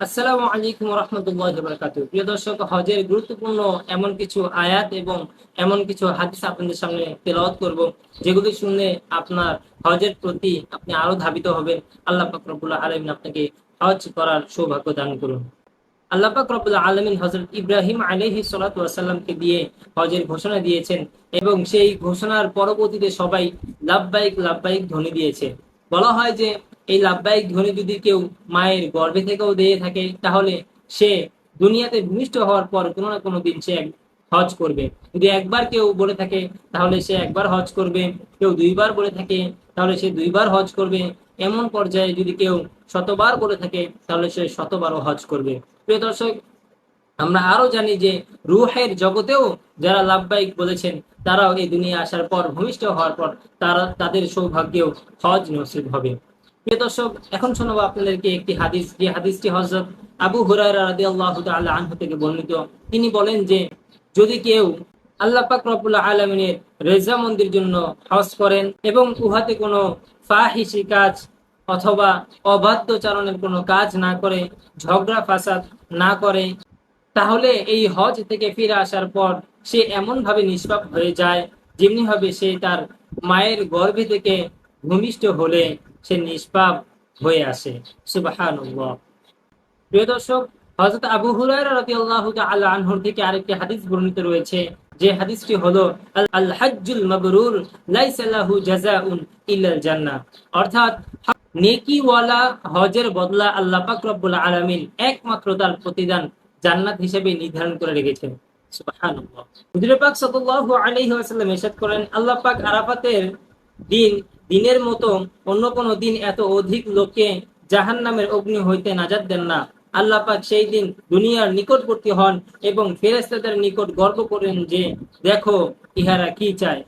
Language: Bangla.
আসসালামু আলাইকুম রহমতুল্লাহ প্রিয় দর্শক, হজের গুরুত্বপূর্ণ এমন কিছু আয়াত এবং এমন কিছু হাদিস আপনাদের সামনে করব, যেগুলি শুনলে আপনার হজের প্রতি আপনি আরও ধাবিত হবেন। আল্লাহ পাক আপনাকে হজ করার সৌভাগ্য দান করুন। আল্লাহ পাক রব্বুল্লাহ আলমিন হজরত ইব্রাহিম আলহি সাল্লাতামকে দিয়ে হজের ঘোষণা দিয়েছেন এবং সেই ঘোষণার পরবর্তীতে সবাই লাভবাহিক লাভবাহিক ধ্বনি দিয়েছে। বলা হয় যে এই লাভবাহিক ধ্বনি যদি কেউ মায়ের গর্ভে থেকেও দিয়ে থাকে, তাহলে সে দুনিয়াতে ভূমিষ্ঠ হওয়ার পর কোনো না কোনো দিন সে হজ করবে। যদি একবার কেউ বলে থাকে, তাহলে সে একবার হজ করবে। কেউ দুইবার বলে থাকে, তাহলে সে দুইবার হজ করবে। এমন পর্যায়ে যদি কেউ শতবার বলে থাকে, তাহলে সে শতবারও হজ করবে। প্রিয় দর্শক, আমরা আরও জানি যে রুহের জগতেও যারা লাভবাহিক বলেছেন, তারাও এই দুনিয়া আসার পর ভূমিষ্ঠ হওয়ার পর তারা, তাদের সৌভাগ্যেও হজ নসিব হবে। প্রিয় দর্শক, এখন শোনাবো আপনাদেরকে একটি হাদিস। যে হাদিসটি হজরত আবু হুরায়রা রাদিয়াল্লাহু তাআলা থেকে বর্ণিত। তিনি বলেন যে, যদি কেউ আল্লাহ পাক রব্বুল আলমিনের রেজামন্দির জন্য হজ করেন এবং উহাতে কোনো ফাহিসি কাজ অথবা অবাধ্যচারণের কোনো কাজ না করে, ঝগড়া ফাসাদ না করে, তাহলে এই হজ থেকে ফিরে আসার পর সে এমন ভাবে নিষ্পাপ হয়ে যায় যেমনি ভাবে সে তার মায়ের গর্ভে থেকে ভূমিষ্ঠ হলে। সে নিষ্পাপ হয়ে আসে সুবহানাল্লাহ। প্রিয় দর্শক, হযরত আবু হুরায়রা রাদিয়াল্লাহু তাআলা আনহুর থেকে আরেকটি হাদিস বর্ণিত রয়েছে। যে হাদিসটি হলো আল- মাবরুর লাইসা লাহু জাযাউন ইল্লাল জান্নাহ। অর্থাৎ, নেকিওয়ালা হজের বদলা আল্লাহ পাক রব্বুল আলামিন একমাত্র তার প্রতিদান জান্নাত হিসেবে নির্ধারণ করে রেখেছেন। সুবহানাল্লাহ। হুজুর পাক সাল্লাল্লাহু আলাইহি ওয়াসাল্লাম ইরশাদ করেন, আল্লাহ পাক আরাফাতের দিন, দিনের মতো অন্য কোনো দিন এত অধিক লোককে জাহান্নামের অগ্নি হইতে নাজাত দেন না। আল্লাহ পাক সেই দিন দুনিয়ার নিকটবর্তী হন এবং ফেরেস্তাদের নিকট গর্ব করেন যে, দেখো, ইহারা কি চায়?